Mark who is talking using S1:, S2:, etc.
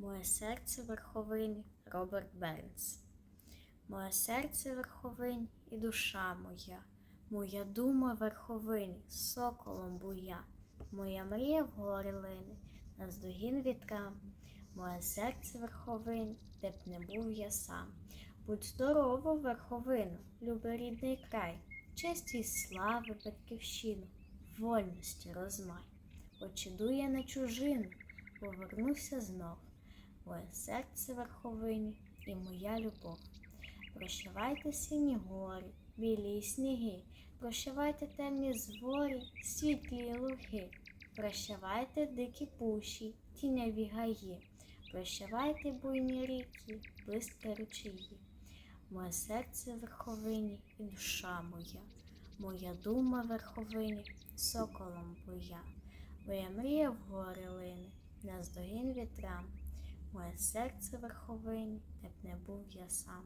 S1: Моє серце верховині Роберт Бернс. Моє серце верховинь і душа моя, моя дума верховині, соколом буя, моя мрія в горі лине, наздогін вітрам, моє серце верховинь, де б не був я сам. Будь здорово, верховину, любий рідний край, честі й слави батьківщину, вольності розмай. Очідує на чужину, повернуся знов. Моє серце верховині і моя любов. Прощавайте сині гори, білі сніги, прощавайте темні зворі, світлі луги, прощавайте дикі пуші, тіняві гаї, прощавайте буйні ріки, близькі ручаї. Моє серце верховині і душа моя, моя дума верховині, соколом буя, моя мрія в гори лине, наздогін вітрам, моє серце верховині, де б не був я сам.